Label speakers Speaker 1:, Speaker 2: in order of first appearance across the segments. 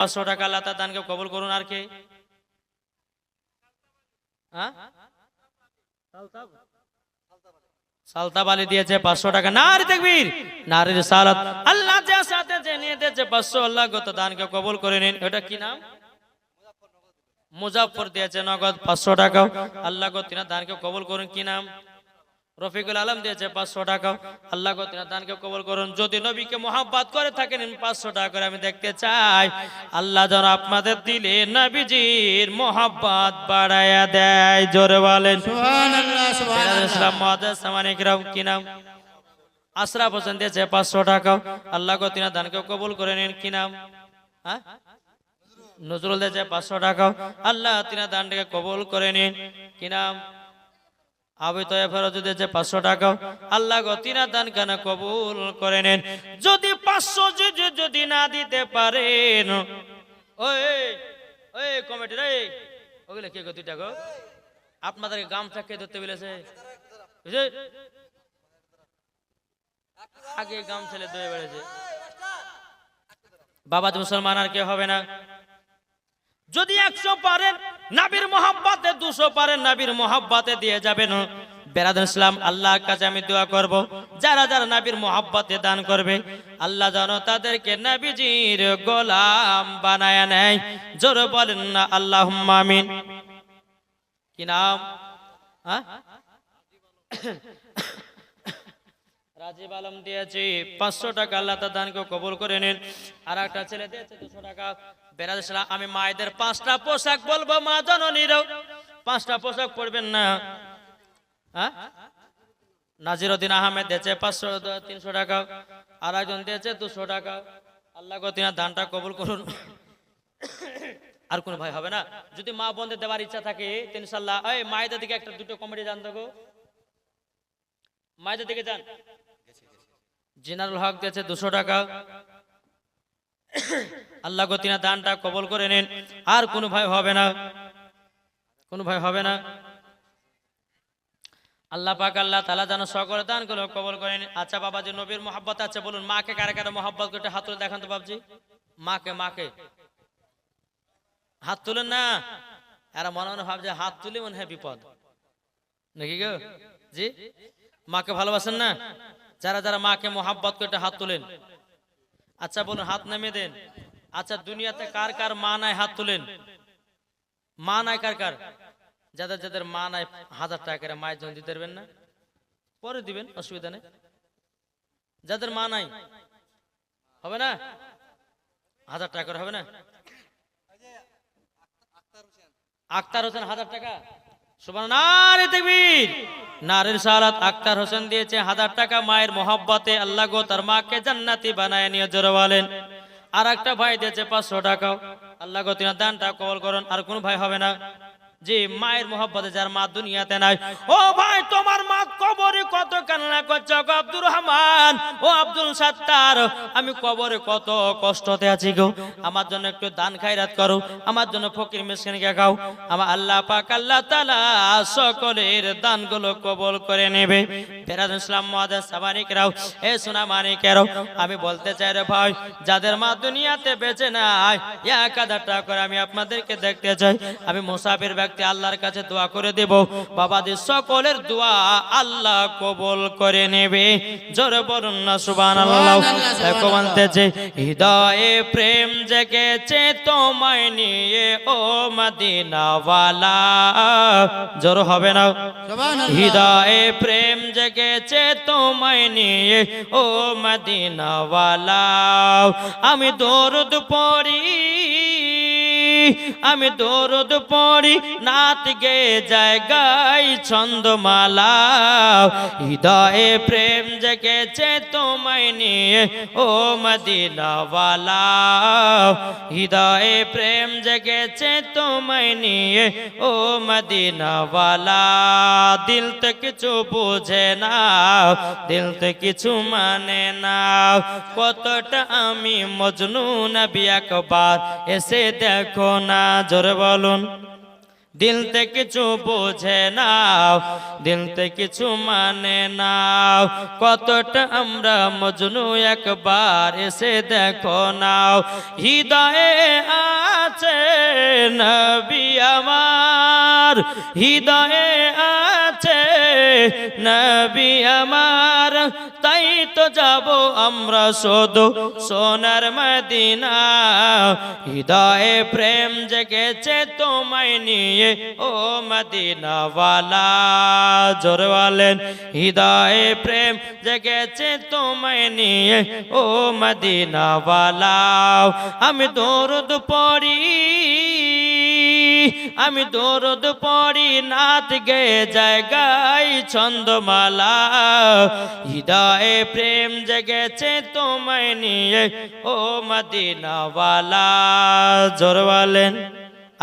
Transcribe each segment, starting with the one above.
Speaker 1: পাঁচশো টাকা আল্লাহ তার দানকে কবুল করুন আর কে? হ্যাঁ? দিয়েছে পাঁচশো আল্লাহ কবুল করে নিন। কি নাম? মুজাফর দিয়েছে নগদ পাঁচশো টাকা। আল্লাহ গো তিনা দানকে কবুল করুন। কি নাম? রফিকুল আলম দিয়েছে পাঁচশো টাকা। আল্লাহ দানকে কবুল করুন। যদি নবীকে মোহাব্বত করে থাকেন পাঁচশো টাকা করে আমি দেখতে চাই। আল্লাহ যেন আপনাদের দিলে নবীজির মোহাব্বত বাড়ায়া দেয়। জোরে বলেন। কি নাম? আশরাফ হোসেন দিয়েছে পাঁচশো টাকা। আল্লাহ তিনা দানকে কবুল করে নিন কি নাম? হ্যাঁ? নজরুল দিয়েছে পাঁচশো টাকা। আল্লাহ তিনা দানটাকে কবুল করে নিন কি নাম? আবি তো ফেরত দিয়েছে পাঁচশো টাকা আল্লাহ গো তিনা দান কেন কবুল করে নেন? যদি পাঁচশো যদি না দিতে পারেন। ওই ওই কমিটি রে, ওগুলো কে গো দুইটা গো? আপনাদেরকে গামছা কে ধরতে বলেছে? আগে গাম ছেলে ধরে বেড়েছে। বাবা মুসলমান আর কে হবে না। যদি একশো পারেন নাবির মোহাব্বাতে দুশো পারেন নাবির মোহাব্বাতে দিয়ে যাবেন। বেরাদুল ইসলাম, আল্লাহর কাছে আমি দোয়া করব। যারা যারা নাবির মোহাব্বতে দান করবে, আল্লাহ যেন তাদেরকে নাবিজির গোলাম বানায় নেয়। জোর বলেন না আল্লাহ আমিন। কি নাম? হ্যাঁ? রাজীব আলম দিয়েছি, পাঁচশো টাকা আল্লাহ তার দানকে কবুল করে নিন। আর একটা ছেলে দিয়েছে দুশো টাকা। বেরাজ আমি মায়েদের পাঁচটা পোশাক বলব, মা জননীরও। পাঁচটা পোশাক পরবেন না। হ্যাঁ নাজিরুদ্দিন আহমেদ দিয়েছে পাঁচশো, তিনশো টাকা। আর একজন দিয়েছে দুশো টাকা। আল্লাহ গো, তিনার দানটা কবুল করুন। আর কোন ভাই হবে না। যদি মা বন্ধে দেওয়ার ইচ্ছা থাকে ইনশাল্লাহ এই, মায়েদের দিকে একটা দুটো কমেডি জান দেবো মায়েদের দিকে যান। জিনারুল হক দিয়েছে দুশো টাকা। আল্লাহ গতিনা দানটা কবল করে নেন। আর কোনো ভাই হবে না। কোনো ভাই হবে না। আল্লাহ পাক, আল্লাহ তালা যেন সকলে দানগুলো কবল করে নিন। আচ্ছা বাবা যে নবীর মোহাব্বত আছে, বলুন, মাকে কারে কারে মোহাব্বত করতে হাত তুলে দেখান তো বাবজি। মাকে মাকে। হাত তুলেন না? এরা মনে মনে ভাবছে হাত তুলে মনে হয় বিপদ। নাকি গো? জি? মাকে ভালোবাসেন না? যারা যারা মাকে মোহাব্বত করে হাত তুলেন। আচ্ছা বলুন, হাত নামিয়ে দেন। আচ্ছা দুনিয়াতে কার কার মা নাই হাত তুলেন? মা নাই কার কার? যাদের যাদের মা নাই, হাজার টাকা করে মায়ের জন্য দিতে পারবেন না। পরে দিবেন, অসুবিধা নেই। যাদের মা নাই, হবে না? হাজার টাকা করে হবে না? আক্তার হোসেন। হাজার টাকা? আক্তার হোসেন দিয়েছে, হাজার টাকা মায়ের আল্লাহ গো জান্নাতি বানায় নিয়ে আর একটা ভাই দিয়েছে পাঁচশো টাকা আল্লাহ গো, তিনার দানটা কবল করুন, আর কোন ভাই হবে না। জি মায়ের মোহাব্বতে যার মা দুনিয়াতে নাই। ও ভাই, তোমার মা কবরে কত কান্না করছে? আব্দুর রহমান, ও আব্দুল সাত্তার, আমি কবরে কত কষ্টতে আছি গো। আমার জন্য একটু দান খাইরাত করো, আমার জন্য ফকির মিসকিনকে খাও। আমার আল্লাহ পাক, আল্লাহ তাআলা সকলের দানগুলো কবল করে নেবে। ফেরাজ ইসলাম মহাদেশ সাবানিকরাও এ সোনা মানিকেরাও আমি বলতে চাই রে ভাই, যাদের মা দুনিয়াতে বেঁচে নাই, এক হাজার টাকা করে আমি আপনাদেরকে দেখতে চাই। আমি মুসাফির ব্যক্তি আল্লাহর কাছে দোয়া করে দেব। বাবাদের সকলের দোয়া আল্লাহ কবল করে নেবে। জোরে বলুন না দেখো বলতেছে হৃদয়ে প্রেম জেগেছে তোমায় নিয়ে ও মদিনাওয়ালা। জোর হবে না। হৃদয়ে প্রেম জেগেছে তোমায় নিয়ে ও মদিনাওয়ালা। আমি দরদ পড়ি আমি দরদ পড়ি, নাত গে জায়গায় ছন্দমালা। হৃদয়ে প্রেম জেগেছে তোমায় নিয়ে, ও মদিনাওয়ালা। হৃদয়ে প্রেম জেগেছে তোমায় নিয়ে, ও মদিনাওয়ালা। দিল তো কিছু বুঝে না, দিল তো কিছু মানে না। কতটা আমি মজনু নবী একবার এসে দেখো না, জোরে বলুন। দিল কিছু বোঝে নাও, দিল কিছু মানে নাও। কতটা আমরা মজনু একবার এসে দেখো নাও। হৃদয়ে আছে নবী আমার, হৃদয়ে আছে নবী আমার। যাব আমরা শুধু সোনার মদিনা। হৃদয়ে প্রেম জেগেছে তোমায় নিয়ে, ও মদিনাওয়ালা। জোর বলেন, হৃদয়ে প্রেম জেগেছে তোমায় নিয়ে, ও মদিনাওয়ালা। আমি দরদ পড়ি আমি দরদ পড়ি, নাত গে জায়গায় ছন্দমালা। হৃদয়ে প্রেম জেগেছে তোমায় নিয়ে, ও মদিনাওয়ালা। জোর বলেন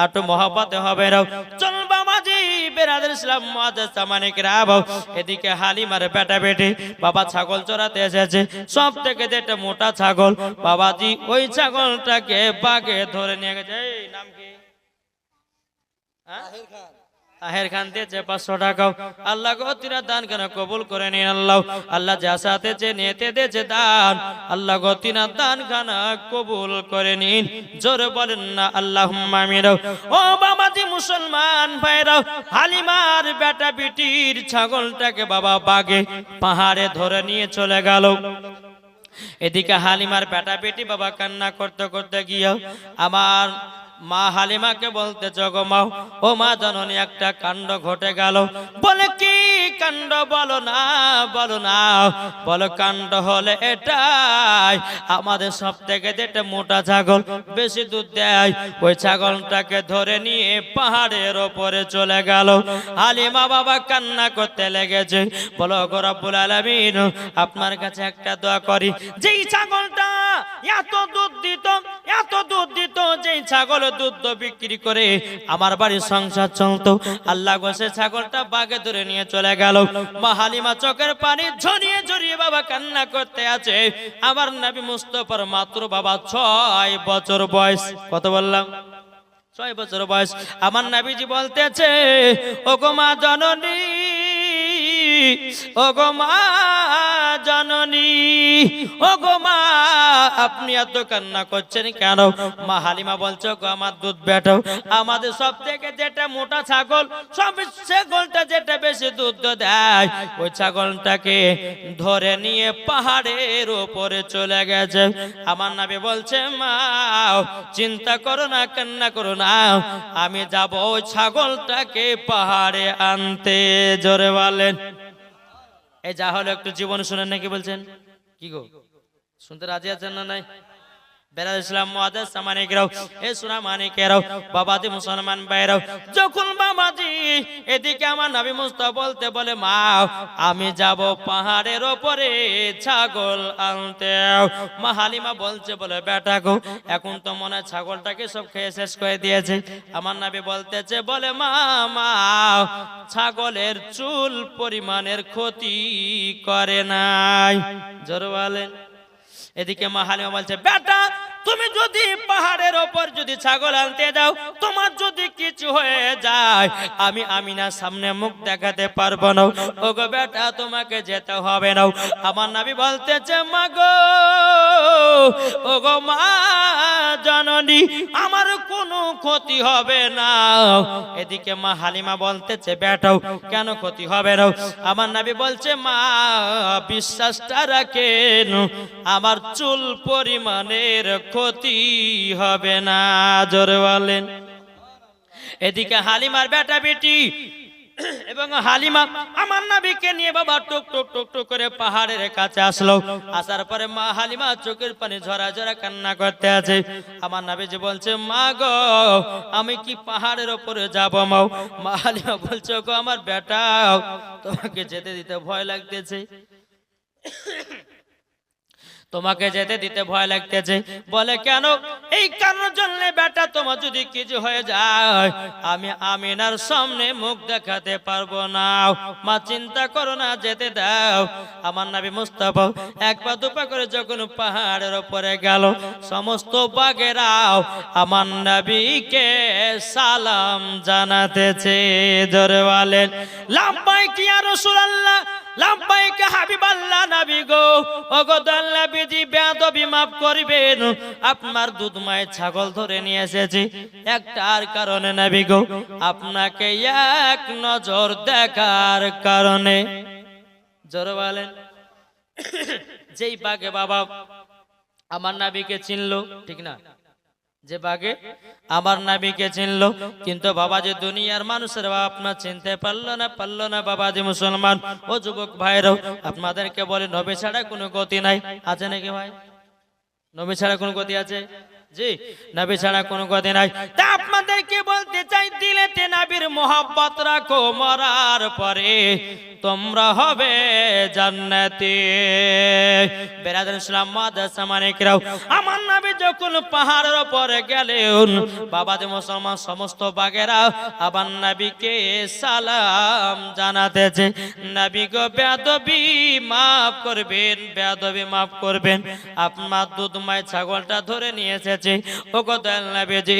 Speaker 1: আটো মহাপাতে হবে রাও চলবা মাঝি, বেরাদের ইসলাম, মহাদেশ সামানিক রাব। এদিকে হালিমার বেটা বেটি বাবা ছাগল চড়াতে এসেছে। সব থেকে যেটা মোটা ছাগল, বাবাজি ওই ছাগলটাকে বাগে ধরে নিয়ে গেছে। এই নাম কি? তাহের খান। দিয়েছে পাঁচশো টাকা আল্লাহ গো তিরা দান কেন কবুল করে নিন আল্লাহ? আল্লাহ যা সাথে যে নিতে দিয়েছে দান আল্লাহ গো তিনা দান খানা কবুল করে নিন? জোরে বলেন না আল্লাহ মামিরাও ও বাবাজি মুসলমান ভাইরাও হালিমার বেটা বিটির ছাগলটাকে বাবা বাগে পাহাড়ে ধরে নিয়ে চলে গেল। এদিকে হালিমার বেটা বেটি বাবা কান্না করতে করতে গিয়ে আমার মা হালিমাকে বলতে গো মা, ও মা জননী, একটা কাণ্ড ঘটে গেল। বলে, কি কাণ্ড? বলো না বলো না। বলো, কাণ্ড হলে এটাই, আমাদের সব থেকে যেটা মোটা ছাগল, বেশি দুধ দেয়। ওই ছাগলটাকে ধরে নিয়ে পাহাড়ের ওপরে চলে গেল। হালিমা বাবা কান্না করতে লেগেছে। বলো গো রব্বুল আলামিন, আপনার কাছে একটা দোয়া করি। যেই ছাগলটা এত দুধ দিত, এত দুধ দিত, যেই ছাগল দুধ তো বিক্রি করে আমার বাড়ির সংসার চলতো। আল্লাহ গোসে ছাগলটা বাগে ধরে নিয়ে চলে গেল। মা হালিমা চোখের পানি ঝরিয়ে ঝরিয়ে বাবা কান্না করতে আছে। আমার নবী মুস্তফার মাত্র বাবা ছয় বছর বয়স। কত বললাম? ছয় বছর বয়স। আমার নাবিজি বলতেছে ও গো মা জননী ও গো মা জননী। ও মা, আপনি এত কান্না করছেন কেন? মা হালিমা বলছো গো আমার দুধ বেটো। আমাদের সব থেকে যেটা মোটা ছাগল, সব ছাগলটা যেটা বেশি দুধ দেয়, ওই ছাগলটাকে ধরে নিয়ে পাহাড়ের উপরে চলে গেছে। আমার নাবি বলছে, মা, চিন্তা করো না, কান্না করো না। আমি যাব ওই ছাগলটাকে পাহাড়ে আনতে। জোরে বলেন। এই যা হলো একটু জীবন শুনেন নাকি বলছেন? কি গো? শুনতে রাজি আছেন না নাই? বেরাদ ইসলাম মুআদ্দাস সামানিকরাও এ সোনা মানিকেরাও বাবাজি মুসলমান ভাইরাও যখন বাবাজি এদিকে আমার নবী মুস্তাফা বলতে বলে, মা, আমি যাব পাহাড়ের ওপরে ছাগল আনতে। মা হালিমা বলছে, বলে, বেটা গো, এখন তো মনে হয় ছাগলটাকে সব খেয়ে শেষ করে দিয়েছে। আমার নবী বলতেছে, বলে, মা মা, ছাগলের চুল পরিমাণের ক্ষতি করে নাই। জোর বলেন। এদিকে মা হালিমা বলছে বেটা তুমি যদি পাহাড়ের ওপর যদি ছাগল আনতে যাও, তোমার যদি কিছু হয়ে যায়, আমি আমিনার সামনে মুখ দেখাতে পারব না। ও গো বেটা, তোমাকে যেতে হবে না। আমার নাবি বলতেছে, মা গো ও গো মা জননী, আমার কোনো ক্ষতি হবে না। এদিকে মা হালিমা বলতেছে বেটাও কেন ক্ষতি হবে না? আমার নাবি বলছে, মা, বিশ্বাসটা রাখেন, আমার চুল পরিমাণের ক্ষতি হবে না, জোরে বলেন। এদিকে হালিমার বেটা বেটি এবং হালিমা আমার নাবিকে নিয়ে বাবা টুক টুক টুক টুক করে পাহাড়ের কাছে আসলো। আসার পরে মা হালিমা চোখের পানি ঝরা ঝরা কান্না করতে আছে। আমার নাবিজি বলছে, মা গো, আমি কি পাহাড়ের ওপরে যাব মাও মা হালিমা বলছে গো আমার বেটা তোমাকে যেতে দিতে ভয় লাগতেছে। তোমাকে যেতে দিতে ভয় লাগতেছে। বলে, কেন? এই কারণের জন্য বেটা, তোমার যদি কিছু হয়ে যায়, আমি আমিনার সামনে মুখ দেখাতে পারব না। মা, চিন্তা করো না, যেতে দাও। আমার নাবি মুস্তাফা এক পা দুপা করে যখন পাহাড়ের উপরে গেল, সমস্ত বাগেরাও আমার নবীকে সালাম জানাতেছে। জোরে বলেন লাম্বাই কি আর রাসূলুল্লাহ গো। আপনার দুধ মায়ের ছাগল ধরে নিয়ে এসেছি। একটার কারণে নবী গো, আপনাকে এক নজর দেখার কারণে। জোরে বলেন। যেই বাগে বাবা আমার নাবিকে চিনলো, ঠিক না? যে বাগে আমার নাবিকে চিনলো, কিন্তু বাবা যে দুনিয়ার মানুষের বাবা আপনার চিনতে পারল না পারল না বাবা যে মুসলমান। ও যুবক ভাইরাও আপনাদেরকে বলে নবী ছাড়া কোনো গতি নাই। আছে নাকি ভাই? নবী ছাড়া কোনো গতি আছে? জি, নবী ছাড়া কোনো নাই। তা আপনাদেরকে বলতে চাই, দিলেতে নবীর মোহাব্বত রাখো, মরার পরে। তোমরা হবে জান্নাতে। বেরাদার ইসলাম, মাদ্রাসা মানিকরাও আমার নবী যখন পাহাড়ের উপরে গেলেন বাবা যে মুসলমান সমস্ত বাগেরা আবার নবীকে সালাম জানাতেছে, নবী গো, বেয়াদবি মাফ করবেন, বেয়াদবি মাফ করবেন। আপনার দুধ মায় ছাগলটা ধরে নিয়ে এসেছে। ও দয়াল নবীজি,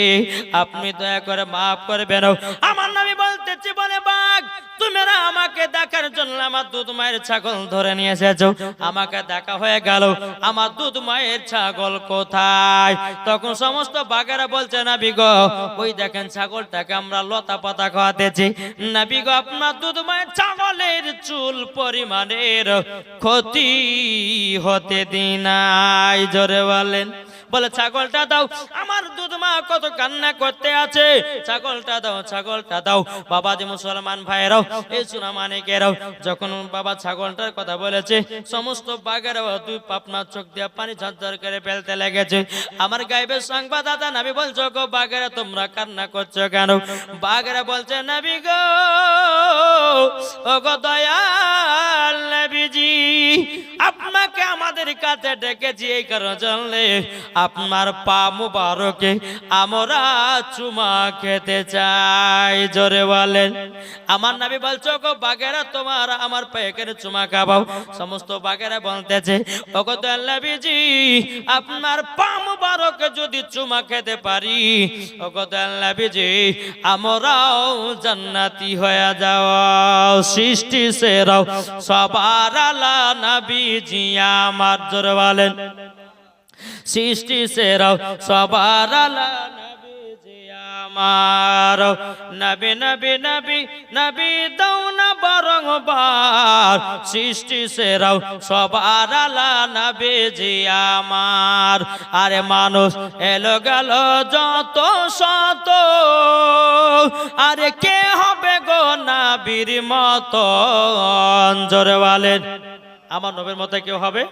Speaker 1: আপনি দয়া করে মাফ করবেন। আমার নবী বলতেছে, বলে বাঘ তোমরা আমাকে দেখার জন্য আমার দুধ মায়ের ছাগল ধরে নিয়ে এসেছ। আমাকে দেখা হয়ে গেল, আমার দুধ মায়ের ছাগল কোথায়? তখন সমস্ত বাগেরা বলছে না বিগো ওই দেখেন ছাগলটাকে আমরা লতা পাতা খাওয়াতেছি। না বিগো আপনার দুধ মায়ের ছাগলের চুল পরিমাণের ক্ষতি হতে দিনাই। জোরে বলেন। বলে, ছাগলটা দাও। আমার দুধ মা কত কান্না করতে আছে। ছাগলটা দাও ছাগলটা দাও। বাবা যে মুসলমান ভাইরাও এই সুনা মানিকেরাও যখন বাবা ছাগলটার কথা বলেছে, সমস্ত বাগেরাও দুই পাপনা চোখ দিয়ে পানি ঝরঝর করে ফেলতে লেগেছে। আমার গাইবের সংবাদদাতা নাবি বলছো, গো বাগেরা তোমরা কান্না করছ কেন? বাগেরা বলছে, নাবি গো ও গো দয়াল নবীজি, আপনাকে আমাদের কাছে ডেকেছি এই কারণে। জানলে আপনার পা মুবারকে আমরা চুমা খেতে চাই। জোরে বলেন। আমার নাবি বলছো গো বাগেরা, তোমার আমার পায়েকের চুমা খাবাও। সমস্ত বাগেরা বলতেছে, ওগো দয়াল নবীজি আপনার পা মুবারকে যদি চুমা খেতে পারি, ওগো দয়াল নবীজি আমরাও জান্নাতি হয়ে যাওয়া সৃষ্টি সেরাও, সবার আলা নবীজি আমার। জোরে বলেন। সৃষ্টি সেরাও, সবার আলা আমার। নবী নবী নবী নবী দাও না বারংবার। সৃষ্টি সেরাও, সবার আলা নবীজি আমার। আরে মানুষ, এলো গেল যত শত। আরে কে হবে গো নাবির মতো জোরে বলেন। আমার নবীর মতো কেউ হবে?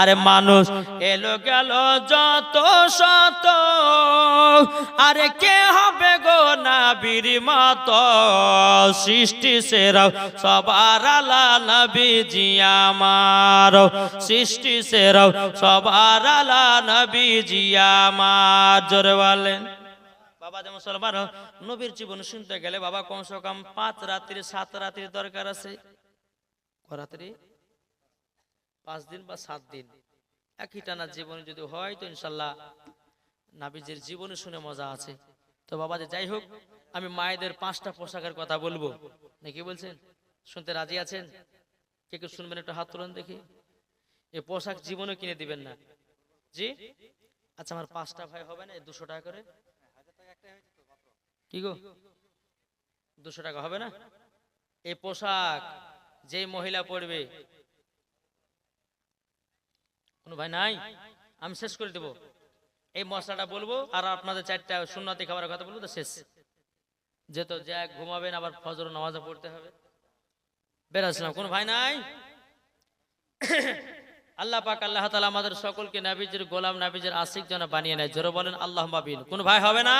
Speaker 1: আরে মানুষ, এলো গেল যত শত। আরে কে হবে গো নাবির মত? সৃষ্টি সেরাও, সবার আলা নবীজি আমার। সৃষ্টি সেরাও, সবার আলা নবীজি আমার। জোরে বলেন। বাবা যে মুসলমান, নবীর জীবন শুনতে গেলে বাবা কমসে কম পাঁচ রাত্রি, সাত রাত্রি দরকার আছে। রাত্রি? পাঁচ দিন বা সাত দিন। একই টানা জীবনে যদি হয় তো ইনশাল্লাহ নাবিজের জীবনে শুনে মজা আছে। তো বাবা যে যাই হোক, আমি মায়েদের পাঁচটা পোশাকের কথা বলব। নাকি বলছেন? শুনতে রাজি আছেন? কে কেউ শুনবেন একটু হাত তুলুন দেখি। এ পোশাক জীবনে কিনে দিবেন না। জি? আচ্ছা আমার পাঁচটা ভাই হবে না দুশো টাকা করে। কি গো? দুশো টাকা হবে না? এই পোশাক যেই মহিলা পড়বে কোনো ভাই নাই? আমি শেষ করে দেবো। এই মশলাটা বলব আর আপনাদের চারটা সুন্নতি খাবারের কথা বলব, তো শেষ। যেহেতু যা ঘুমাবেন, আবার ফজর নামাজে পড়তে হবে। বেরাসলাম কোন ভাই নাই? আল্লাহ পাক, আল্লাহ তালা আমাদের সকলকে নাবিজের গোলাম, নাবিজের আশিক যেন বানিয়ে নেয়। জোরে বলেন আল্লাহ মাবিন কোন ভাই হবে না?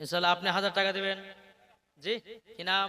Speaker 1: ইনশাল্লাহ আপনি হাজার টাকা দিবেন। জি, কি নাম?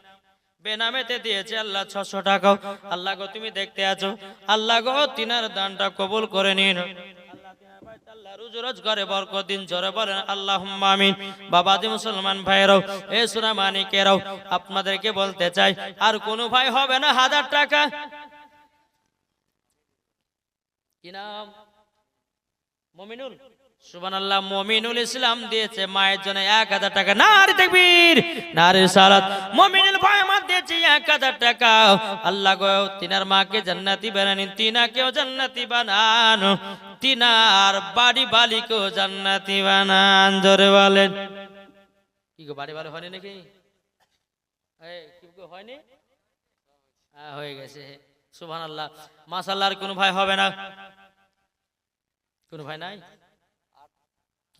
Speaker 1: বেনামেতে দিয়েছে, আল্লাহ ছশো টাকা। আল্লাহ গো, তুমি দেখতে আছো? আল্লাহ গো, তিনার দানটা কবুল করে নিন। আপনাদেরকে বলতে চাই, আর কোনো ভাই হবে না হাজার টাকা। কি নাম? মমিনুল? সুবান দিয়েছে এক হাজার টাকা। সালাত। ভাই দিয়েছে এক হাজার টাকা। তিনার মাকে জান্নাতি বানানি তিনাকেও জান্নাতি বানান। তিনার বাড়ি বালিকেও জান্নাতি বানান জোরে বলেন। কি গো বাড়ি বালি হয়নি নাকি? হয়নি? হ্যাঁ, হয়ে গেছে। সুবহান আল্লাহ মাসাল্লাহর কোনো ভাই হবে না? কোনো ভাই নাই?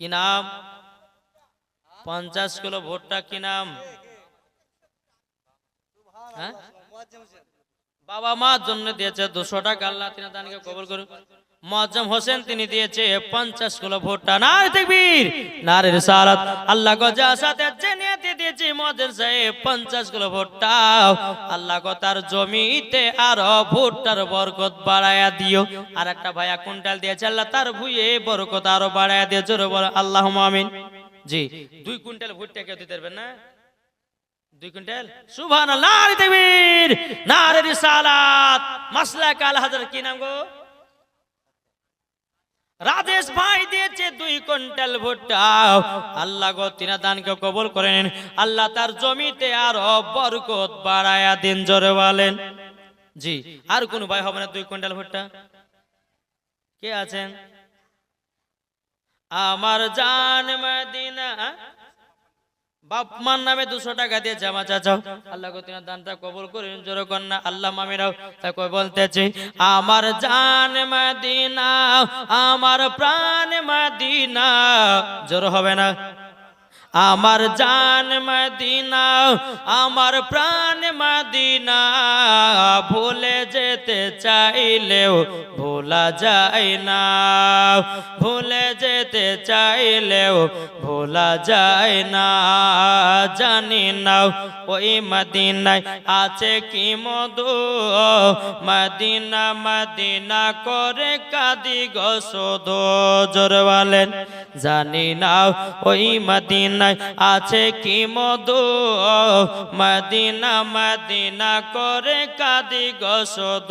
Speaker 1: কি নাম? পঞ্চাশ কিলো ভোটটা কি নাম? হ্যাঁ? বাবা মার জন্য দিয়েছে দুশো টাকা। আল্লাহ তিনি দানকে কবল করুন মজ্জম হোসেন তিনি দিয়েছে পঞ্চাশ কিলো ভোটটা। নারী দেখবির নারীর সালাত আল্লাহ গো যা সাথে জেনিয়াতে দিয়েছে মজ্জম সাহেব, পঞ্চাশ কিলো ভোটটা। আল্লাহ তার জমিতে আরও ভোটটার বরকত বাড়ায়া দিও। আর একটা ভাইয়া কুইন্টাল দিয়েছে, আল্লাহ তার ভুইয়ে বরকত আরও বাড়ায়া দিয়ে জোরে বলো আল্লাহ আমিন। জি, দুই কুইন্টাল ভুট্টা কেউ দিতে পারবেন না? দুই কুইন্টাল? সুবহান নারী দেবীর নারী রিসালাত। মাসলা কাল হাজার কি নাম গো? রাজেশ ভাই দিয়েছে দুই কুইন্টাল ভুট্টা। আল্লাহ গো তিনা দানকে কবুল করেন আল্লাহ তার জমিতে আর বরকত বাড়ায়া দিন, জোরে বলেন। জি, আর কোন ভাই হবে না দুই কুইন্টাল ভুট্টা? কে আছেন? আমার জান মদিনা বাপ মার নামে দুশো টাকা দিয়ে জামা চাচাও। আল্লাহ তিনার দানটা কবল করুন জোর কন্যা আল্লাহ মামিরাও তাকে বলতেছি, আমার জান মাদিনা, আমার প্রাণ মাদিনা। জোর হবে না। আমার জান মদিনা, আমার প্রাণ মদিনা, ভুলে যেতে চাইলেও ভোলা যায় না। ভুলে যেতে চাইলেও ভোলা যায় না। জানি না ওই মদিনায় আছে কি মধু। মদিনা মদিনা করে কাদি গসদ জোর বলেন, জানি না ওই মদিনায় আছে কি মধু? মদিনা মদিনা করে কাদি গসদ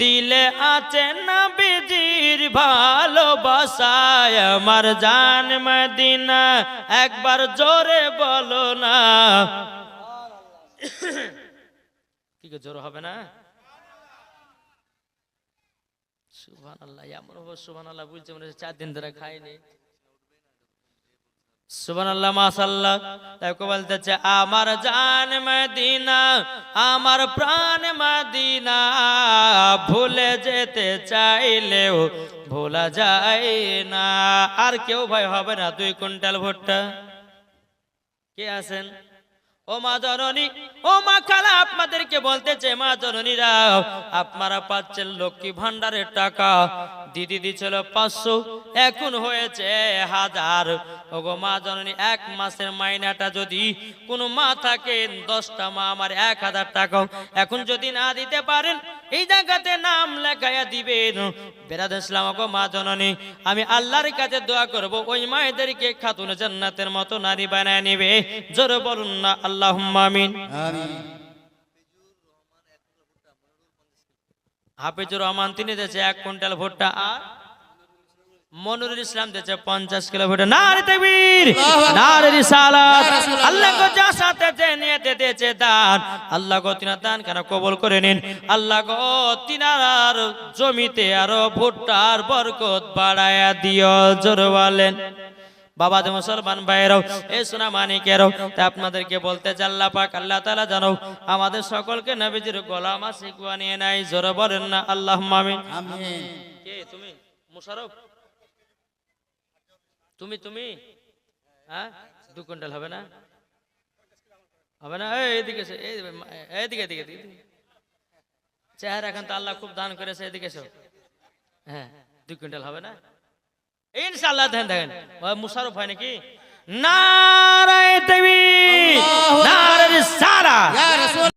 Speaker 1: দিলে আছে না বিজির ভালোবাসায় আমার জান মদিনা। একবার জোরে বলো না। কি জোর হবে না? সুবহান আল্লাহ এমন হব আল্লাহ চার দিন ধরে খাইনি। সুবহান আল্লাহ মাশাল্লাহ তাই কো বলতেছে, আমার জান মদিনা, আমার প্রাণ মদিনা, ভুলে যেতে চাইলেও ভোলা যায় না। আর কেউ ভাই হবে না। দুই কুইন্টাল ভোটটা। কে আছেন? ও মা জননী, ও মা খালা, আপনাদেরকে বলতেছে, মা জননীরা, আপনারা পাচ্ছেন লক্ষ্মী ভান্ডারের টাকা। দিদি দিছিল পাঁচশো, এখন হয়েছে হাজার। ও গো মা জননী, এক মাসের মাইনাটা যদি কোনো মা থাকে দশটা মা আমার এক হাজার টাকা। এখন যদি না দিতে পারেন এই জায়গাতে নাম লেখাইয়া দিবেন। বেরাদ ইসলাম গো মা জননী আমি আল্লাহর কাছে দোয়া করব ওই মায়েদেরকে খাতুন জান্নাতের মতো নারী বানায় নিবে। জোরে বলুন না আল্লাহ আমিন। হাফিজুর রহমান তিনি দিয়েছে এক কুইন্টাল ভোটটা আর মনুরুল ইসলাম দিয়েছে পঞ্চাশ কিলোমিটার নারে তকবীর নারে রিসালাত। আল্লাহ গো যা সাথে যে নিয়ে দিয়েছে দান আল্লাহ গো তিনার দান কেন কবল করে নিন? আল্লাহ গো তিনার জমিতে আরও ভুট্টার বরকত বাড়ায়া দিও জোর বলেন। বাবা মুসলমান ভাইরাও এ সোনা মানিকেরাও তা আপনাদেরকে বলতে চাল্লা পাক আল্লাহ তাআলা জানো আমাদের সকলকে নবীজির গোলামা শিকুয়া নিয়ে নাই জোরে বলেন না আল্লাহ মামিন কে তুমি? মুশারফ? তুমি তুমি? হ্যাঁ? দু কুইন্টাল হবে না? হবে না? এই, এদিকে এসো, এই, এইদিকে এদিকে এদিকে চেহারা এখন তো আল্লাহ খুব দান করেছে এদিকে এসো। হ্যাঁ দুই কুইন্টাল হবে না? ইনশাআল্লাহ দেখেন দেখেন। মুশারফ হয় নাকি? নারায় দেবী নারায় সারা